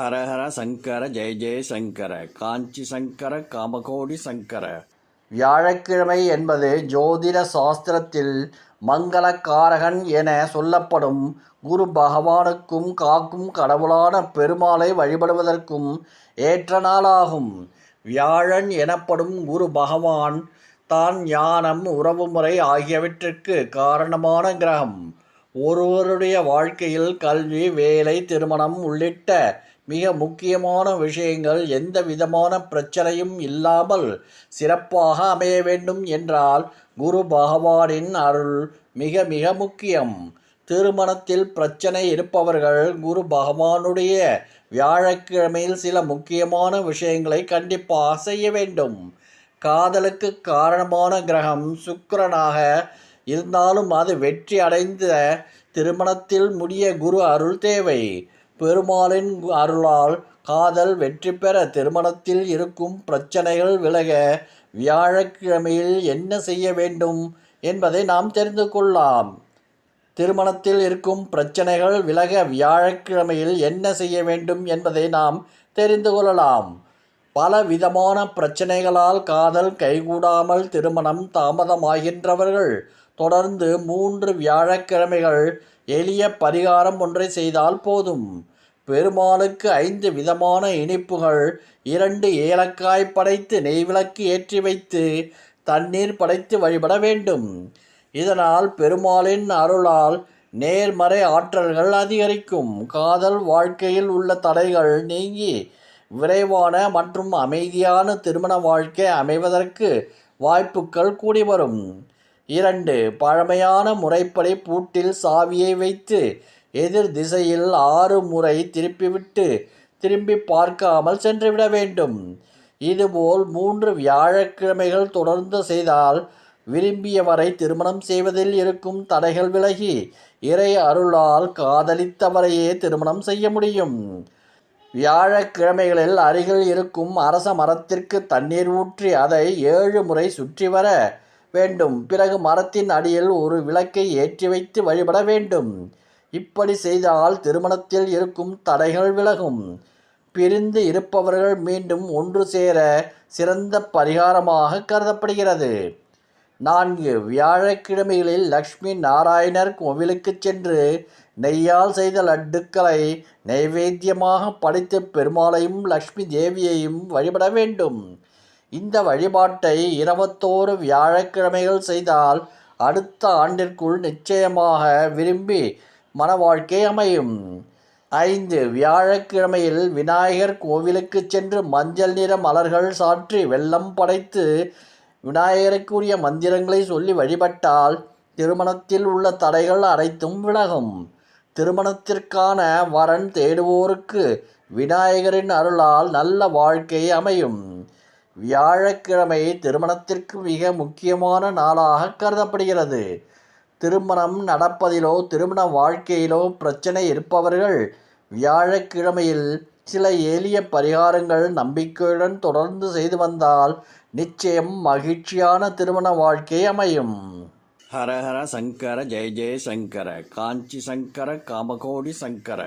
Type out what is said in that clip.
ஹரஹர சங்கர ஜெய ஜெய சங்கர காஞ்சி சங்கர காமகோடி சங்கர. வியாழக்கிழமை என்பது ஜோதிட சாஸ்திரத்தில் மங்களக்காரகன் என சொல்லப்படும் குரு பகவானுக்கும் காக்கும் கடவுளான பெருமாளை வழிபடுவதற்கும் ஏற்ற நாளாகும். வியாழன் எனப்படும் குரு பகவான் தான் ஞானம் உறவுமுறை ஆகியவற்றிற்கு காரணமான கிரகம். ஒருவருடைய வாழ்க்கையில் கல்வி வேலை திருமணம் உள்ளிட்ட மிக முக்கியமான விஷயங்கள் எந்த விதமான பிரச்சனையும் இல்லாமல் சிறப்பாக அமைய வேண்டும் என்றால் குரு பகவானின் அருள் மிக மிக முக்கியம். திருமணத்தில் பிரச்சனை இருப்பவர்கள் குரு பகவானுடைய வியாழக்கிழமையில் சில முக்கியமான விஷயங்களை கண்டிப்பாக செய்ய வேண்டும். காதலுக்கு காரணமான கிரகம் சுக்கரனாக இருந்தாலும் அது வெற்றி அடைந்த திருமணத்தில் முடிய குரு அருள் தேவை. பெருமாளின் அருளால் காதல் வெற்றி பெற திருமணத்தில் இருக்கும் பிரச்சனைகள் விலக வியாழக்கிழமையில் என்ன செய்ய வேண்டும் என்பதை நாம் தெரிந்து கொள்ளலாம். திருமணத்தில் இருக்கும் பிரச்சனைகள் விலக வியாழக்கிழமையில் என்ன செய்ய வேண்டும் என்பதை நாம் தெரிந்து கொள்ளலாம். பல விதமான பிரச்சனைகளால் காதல் கைகூடாமல் திருமணம் தாமதமாகின்றவர்கள். தொடர்ந்து மூன்று வியாழக்கிழமைகள் எளிய பரிகாரம் ஒன்றை செய்தால் போதும். பெருமாளுக்கு ஐந்து விதமான இனிப்புகள் இரண்டு ஏலக்காய் படைத்து நெய்விளக்கு ஏற்றி வைத்து தண்ணீர் படைத்து வழிபட வேண்டும். இதனால் பெருமாளின் அருளால் நேர்மறை ஆற்றல்கள் அதிகரிக்கும். காதல் வாழ்க்கையில் உள்ள தடைகள் நீங்கி விரைவான மற்றும் அமைதியான திருமண வாழ்க்கை அமைவதற்கு வாய்ப்புகள் கூடி வரும். இரண்டு பழமையான முறைப்படி பூட்டில் சாவியை வைத்து எதிர் திசையில் ஆறு முறை திருப்பிவிட்டு திரும்பி பார்க்காமல் சென்றுவிட வேண்டும். இதுபோல் மூன்று வியாழக்கிழமைகள் தொடர்ந்து செய்தால் விரும்பியவரை திருமணம் செய்வதில் இருக்கும் தடைகள் விலகி இறை அருளால் காதலித்தவரையே திருமணம் செய்ய முடியும். வியாழக்கிழமைகளில் அருகில் இருக்கும் அரச மரத்திற்கு தண்ணீர் ஊற்றி அதை ஏழு முறை சுற்றி வர வேண்டும். பிறகு மரத்தின் அடியில் ஒரு விளக்கை ஏற்றி வைத்து வழிபட வேண்டும். இப்படி செய்தால் திருமணத்தில் இருக்கும் தடைகள் விலகும். பிரிந்து இருப்பவர்கள் மீண்டும் ஒன்று சேர சிறந்த பரிகாரமாக கருதப்படுகிறது. நான்கு வியாழக்கிழமைகளில் லக்ஷ்மி நாராயணர் கோவிலுக்கு சென்று நெய்யால் செய்த லட்டுக்களை நைவேத்தியமாக படைத்து பெருமாளையும் லக்ஷ்மி தேவியையும் வழிபட வேண்டும். இந்த வழிபாட்டை இருபத்தோரு வியாழக்கிழமைகள் செய்தால் அடுத்த ஆண்டிற்குள் நிச்சயமாக விரும்பி மன வாழ்க்கை அமையும். ஐந்து வியாழக்கிழமையில் விநாயகர் கோவிலுக்கு சென்று மஞ்சள் நிற மலர்கள் சாற்றி வெள்ளம் படைத்து விநாயகருக்குரிய மந்திரங்களை சொல்லி வழிபட்டால் திருமணத்தில் உள்ள தடைகள் அனைத்தும் விலகும். திருமணத்திற்கான வரன் தேடுவோருக்கு விநாயகரின் அருளால் நல்ல வாழ்க்கை அமையும். வியாழக்கிழமை திருமணத்திற்கு மிக முக்கியமான நாளாக கருதப்படுகிறது. திருமணம் நடப்பதிலோ திருமண வாழ்க்கையிலோ பிரச்சனை இருப்பவர்கள் வியாழக்கிழமையில் சில எளிய பரிகாரங்கள் நம்பிக்கையுடன் தொடர்ந்து செய்து வந்தால் நிச்சயம் மகிழ்ச்சியான திருமண வாழ்க்கை அமையும். ஹரஹர சங்கர ஜெய ஜெய சங்கர காஞ்சி சங்கர காமகோடி சங்கர.